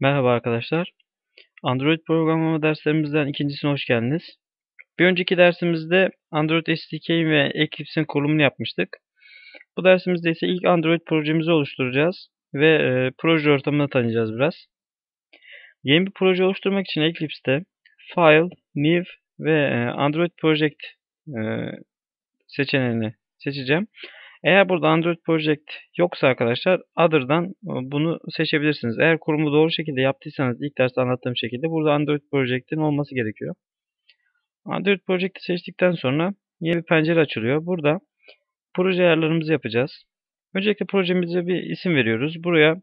Merhaba arkadaşlar. Android programlama derslerimizden ikincisine hoş geldiniz. Bir önceki dersimizde Android SDK ve Eclipse'in kurulumunu yapmıştık. Bu dersimizde ise ilk Android projemizi oluşturacağız ve e, proje ortamını tanıyacağız biraz. Yeni bir proje oluşturmak için Eclipse'de File, New ve e, Android Project e, seçeneğini seçeceğim. Eğer burada Android Project yoksa arkadaşlar Other'dan e, bunu seçebilirsiniz. Eğer kurumu doğru şekilde yaptıysanız ilk derste anlattığım şekilde burada Android Project'in olması gerekiyor. Android Project'i seçtikten sonra yeni bir pencere açılıyor. Burada proje ayarlarımızı yapacağız. Öncelikle projemize bir isim veriyoruz. Buraya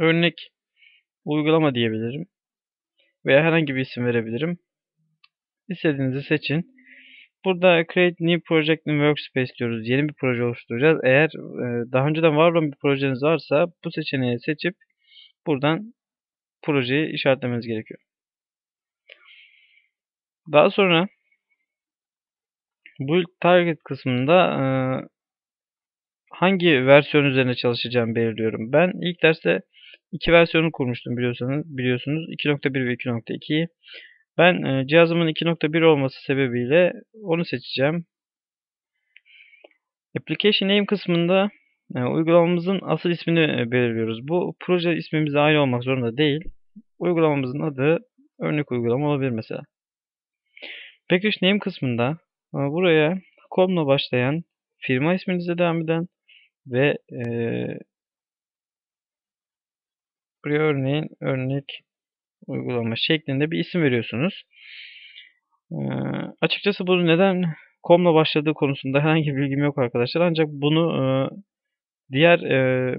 örnek uygulama diyebilirim. Veya herhangi bir isim verebilirim. İstediğinizi seçin. Burada Create New Project in Workspace diyoruz. Yeni bir proje oluşturacağız. Eğer e, daha önceden var olan bir projeniz varsa bu seçeneği seçip buradan projeyi işaretlemeniz gerekiyor. Daha sonra Build Target kısmında e, hangi versiyon üzerine çalışacağım belirliyorum. Ben ilk derste iki versiyonu kurmuştum biliyorsanız biliyorsunuz 2.1 ve 2.2'yi. Ben e, cihazımın 2.1 olması sebebiyle onu seçeceğim. Application Name kısmında e, uygulamamızın asıl ismini e, belirliyoruz. Bu proje ismimize aynı olmak zorunda değil. Uygulamamızın adı örnek uygulama olabilir mesela. Package Name kısmında buraya com'la başlayan firma isminize devam eden ve e, buraya örneğin örnek uygulama şeklinde bir isim veriyorsunuz. Ee, açıkçası bu neden komla başladığı konusunda herhangi bir bilgim yok arkadaşlar. Ancak bunu e, diğer e,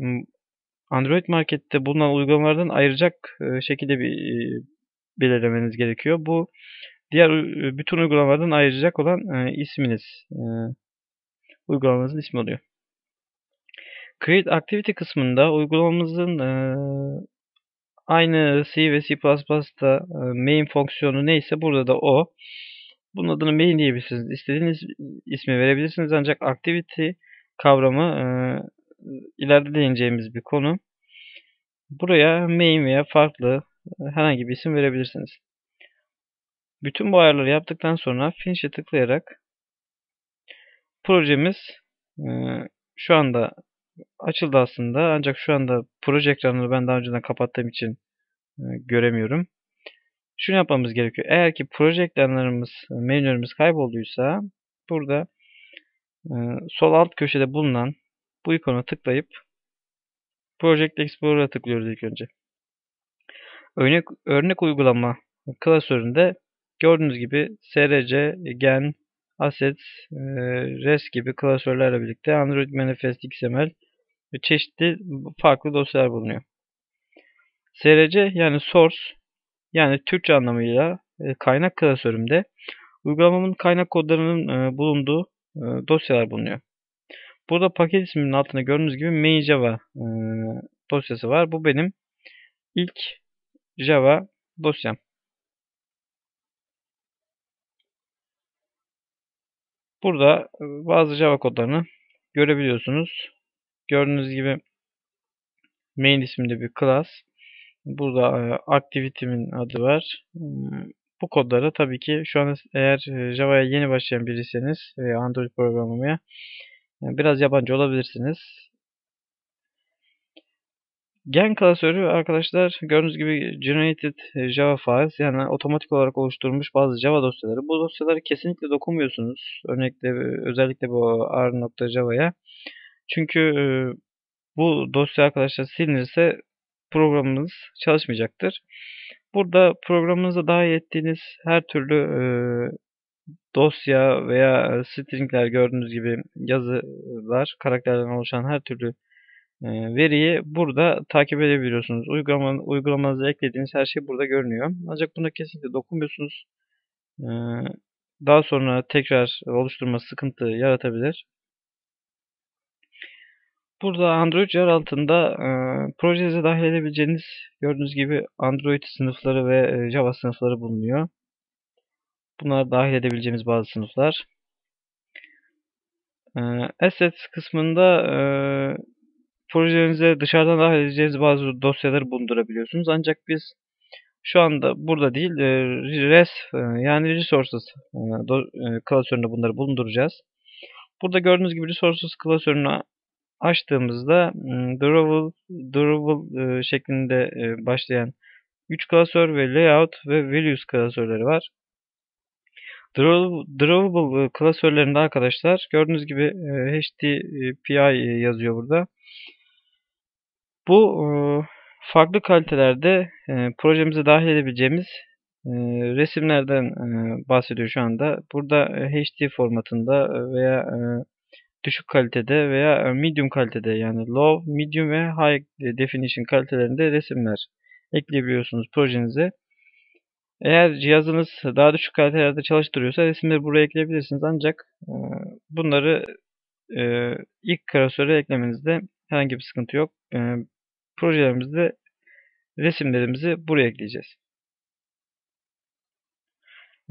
Android markette bulunan uygulamalardan ayıracak e, şekilde bir e, belirlemeniz gerekiyor. Bu diğer e, bütün uygulamalardan ayıracak olan e, isminiz. E, uygulamanızın ismi oluyor. Create Activity kısmında uygulamamızın e, Aynı C ve C++'da e, main fonksiyonu neyse burada da o. Bunun adını main diyebilirsiniz. İstediğiniz ismi verebilirsiniz ancak activity kavramı e, ileride değineceğimiz bir konu. Buraya main veya farklı e, herhangi bir isim verebilirsiniz. Bütün bu ayarları yaptıktan sonra finish'e tıklayarak projemiz şu anda açıldı aslında. Ancak şu anda proje ekranını ben daha önceden kapattığım için e, göremiyorum. Şunu yapmamız gerekiyor. Eğer ki proje ekranlarımız, e, menülerimiz kaybolduysa burada e, sol alt köşede bulunan bu ikona tıklayıp Project Explorer'a tıklıyoruz ilk önce. Örnek, örnek uygulama klasöründe gördüğünüz gibi SRC, Gen, Assets, REST gibi klasörlerle birlikte Android Manifest XML çeşitli farklı dosyalar bulunuyor. SRC yani source yani Türkçe anlamıyla e, kaynak klasörümde uygulamamın kaynak kodlarının e, bulunduğu e, dosyalar bulunuyor. Burada paket isminin altında gördüğünüz gibi main java dosyası var. Bu benim ilk java dosyam. Burada bazı java kodlarını görebiliyorsunuz. Gördüğünüz gibi main isminde bir class. Burada e, activity'min adı var. Hmm, bu kodları tabii ki şu an eğer e, Java'ya yeni başlayan biriyseniz veya Android programlamaya e, biraz yabancı olabilirsiniz. Gen klasörü arkadaşlar gördüğünüz gibi generated Java files yani otomatik olarak oluşturulmuş bazı Java dosyaları. Bu dosyaları kesinlikle dokunmuyorsunuz. Örnekle özellikle bu r.java'ya. Çünkü bu dosya arkadaşlar silinirse programınız çalışmayacaktır. Burada programınıza dahil ettiğiniz her türlü e, dosya veya stringler gördüğünüz gibi yazılar, karakterlerden oluşan her türlü e, veriyi burada takip edebiliyorsunuz. Uygulamanın, uygulamanıza eklediğiniz her şey burada görünüyor. Ancak buna kesinlikle dokunmuyorsunuz. E, daha sonra tekrar oluşturma sıkıntı yaratabilir. Burada Android yer altında e, projenize dahil edebileceğiniz gördüğünüz gibi Android sınıfları ve e, Java sınıfları bulunuyor. Bunlar dahil edebileceğimiz bazı sınıflar. E, assets kısmında e, projenize dışarıdan dahil edeceğiniz bazı dosyaları bulundurabiliyorsunuz. Ancak biz şu anda burada değil e, res e, yani resources e, do, e, klasöründe bunları bulunduracağız. Burada gördüğünüz gibi resources klasörünü açtığımızda durable, durable e, şeklinde başlayan 3 klasör ve layout ve values klasörleri var. Drawable klasörlerinde arkadaşlar gördüğünüz gibi HTTPI yazıyor burada. Bu farklı kalitelerde projemize dahil edebileceğimiz resimlerden bahsediyor şu anda. Burada HD formatında veya düşük kalitede veya medium kalitede yani low, medium ve high definition kalitelerinde resimler ekleyebiliyorsunuz projenize. Eğer cihazınız daha düşük kalitelerde çalıştırıyorsa resimleri buraya ekleyebilirsiniz. Ancak e, bunları e, ilk klasöre eklemenizde herhangi bir sıkıntı yok. E, projelerimizde resimlerimizi buraya ekleyeceğiz.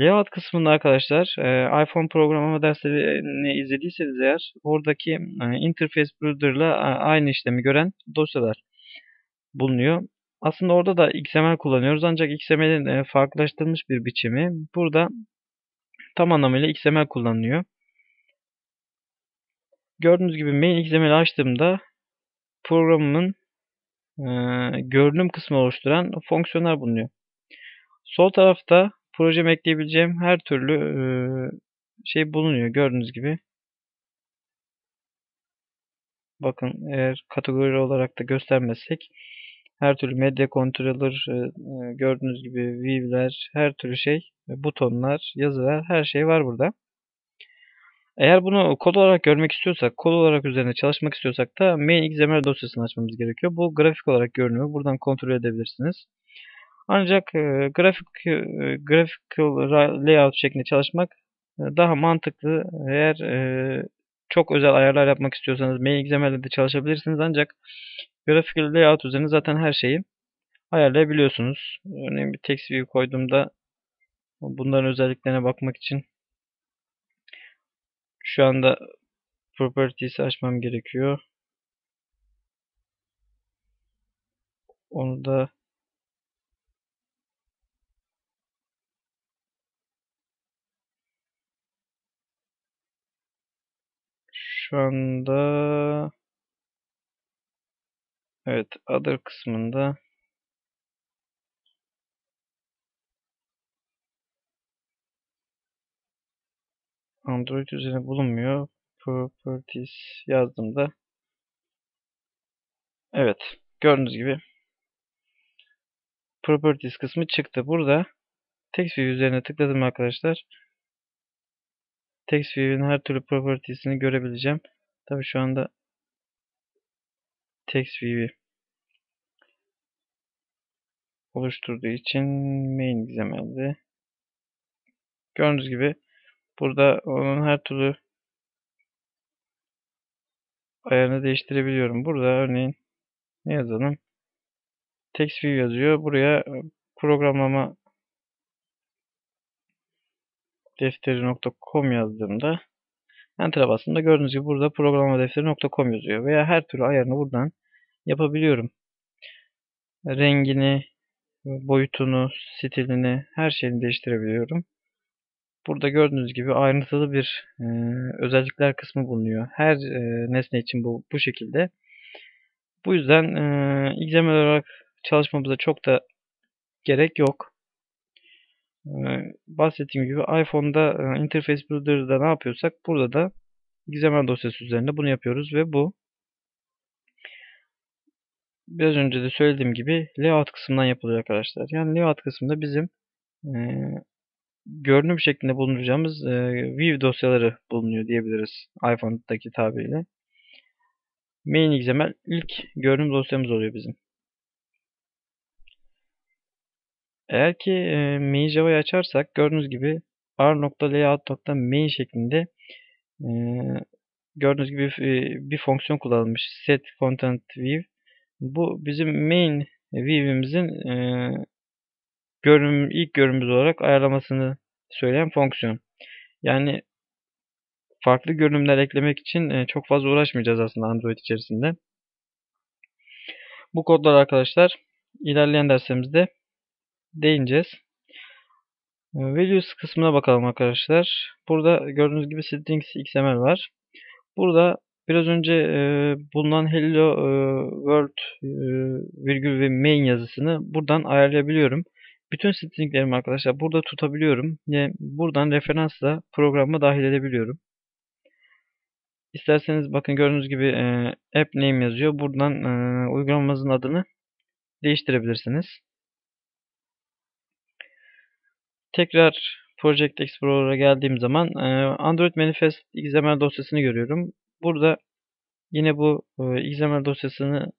Layout kısmında arkadaşlar e, iPhone programlama derslerini izlediyseniz eğer oradaki e, Interface Builder ile aynı işlemi gören dosyalar bulunuyor. Aslında orada da XML kullanıyoruz ancak XML'in e, farklılaştırılmış bir biçimi. Burada tam anlamıyla XML kullanılıyor. Gördüğünüz gibi main XML açtığımda programımın e, görünüm kısmı oluşturan fonksiyonlar bulunuyor. Sol tarafta projeme ekleyebileceğim her türlü e, şey bulunuyor gördüğünüz gibi. Bakın eğer kategori olarak da göstermezsek her türlü medya controller e, e, gördüğünüz gibi view'ler her türlü şey butonlar yazılar her şey var burada. Eğer bunu kod olarak görmek istiyorsak, kod olarak üzerinde çalışmak istiyorsak da main XML dosyasını açmamız gerekiyor. Bu grafik olarak görünüyor. Buradan kontrol edebilirsiniz. Ancak e, grafik e, graphical layout şeklinde çalışmak e, daha mantıklı. Eğer e, çok özel ayarlar yapmak istiyorsanız main XML'de de çalışabilirsiniz. Ancak graphical layout üzerine zaten her şeyi ayarlayabiliyorsunuz. Örneğin bir text view koyduğumda bunların özelliklerine bakmak için şu anda properties'i açmam gerekiyor. Onu da şu anda Evet, other kısmında Android üzerine bulunmuyor. Properties yazdığımda Evet, gördüğünüz gibi Properties kısmı çıktı. Burada TextView üzerine tıkladım arkadaşlar. TextView'in her türlü properties'ini görebileceğim. Tabi şu anda TextView'i oluşturduğu için main XML'de. Gördüğünüz gibi burada onun her türlü ayarını değiştirebiliyorum. Burada örneğin ne yazalım? TextView yazıyor. Buraya programlama defteri.com yazdığımda Enter'a bastığımda gördüğünüz gibi burada programlama defteri.com yazıyor. Veya her türlü ayarını buradan yapabiliyorum. Rengini, boyutunu, stilini, her şeyini değiştirebiliyorum. Burada gördüğünüz gibi ayrıntılı bir e, özellikler kısmı bulunuyor. Her e, nesne için bu bu şekilde. Bu yüzden e, XML olarak çalışmamıza çok da gerek yok. E, bahsettiğim gibi iPhone'da e, Interface Builder'da ne yapıyorsak burada da XML dosyası üzerinde bunu yapıyoruz ve bu biraz önce de söylediğim gibi layout kısmından yapılıyor arkadaşlar. Yani layout kısmında bizim e, görünüm şeklinde bulunduracağımız e, view dosyaları bulunuyor diyebiliriz iPhone'daki tabiriyle. Main XML ilk görünüm dosyamız oluyor bizim. Eğer ki e, main Java'yı açarsak gördüğünüz gibi r.layout.main şeklinde e, gördüğünüz gibi e, bir fonksiyon kullanılmış. Set content view bu bizim main view'imizin e, görünüm, ilk görünümümüz olarak ayarlamasını söyleyen fonksiyon. Yani farklı görünümler eklemek için çok fazla uğraşmayacağız aslında Android içerisinde. Bu kodlar arkadaşlar ilerleyen derslerimizde değineceğiz. Ee, values kısmına bakalım arkadaşlar. Burada gördüğünüz gibi strings xml var. Burada biraz önce e, bulunan hello e, world e, virgül ve main yazısını buradan ayarlayabiliyorum. Bütün stringlerimi arkadaşlar burada tutabiliyorum. Ve buradan referansla programa dahil edebiliyorum. İsterseniz bakın gördüğünüz gibi e, app name yazıyor. Buradan e, uygulamamızın adını değiştirebilirsiniz. Tekrar Project Explorer'a geldiğim zaman e, Android Manifest XML dosyasını görüyorum. Burada yine bu e, XML dosyasını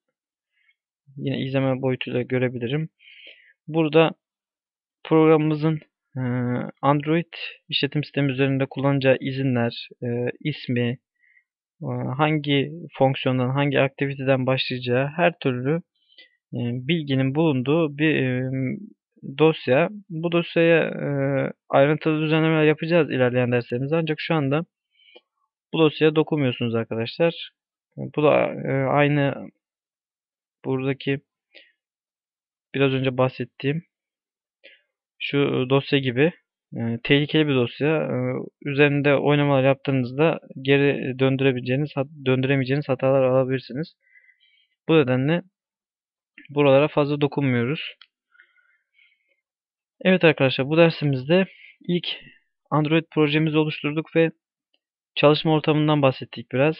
yine XML boyutuyla görebilirim. Burada programımızın e, Android işletim sistemi üzerinde kullanacağı izinler, ismi, hangi fonksiyondan, hangi aktiviteden başlayacağı her türlü bilginin bulunduğu bir dosya. Bu dosyaya e, ayrıntılı düzenlemeler yapacağız ilerleyen derslerimizde. Ancak şu anda bu dosyaya dokunmuyorsunuz arkadaşlar. Bu da e, aynı buradaki biraz önce bahsettiğim şu dosya gibi e, tehlikeli bir dosya. E, üzerinde oynamalar yaptığınızda geri döndürebileceğiniz, döndüremeyeceğiniz hatalar alabilirsiniz. Bu nedenle buralara fazla dokunmuyoruz. Evet arkadaşlar bu dersimizde ilk Android projemizi oluşturduk ve çalışma ortamından bahsettik biraz.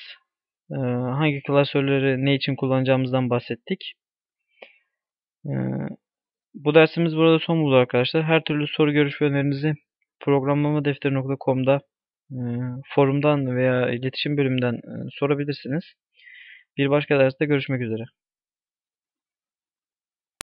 Ee, hangi klasörleri ne için kullanacağımızdan bahsettik. Ee, bu dersimiz burada son buldu arkadaşlar. Her türlü soru görüş ve önerinizi programlamadefteri.com'da e, forumdan veya iletişim bölümünden e, sorabilirsiniz. Bir başka derste görüşmek üzere.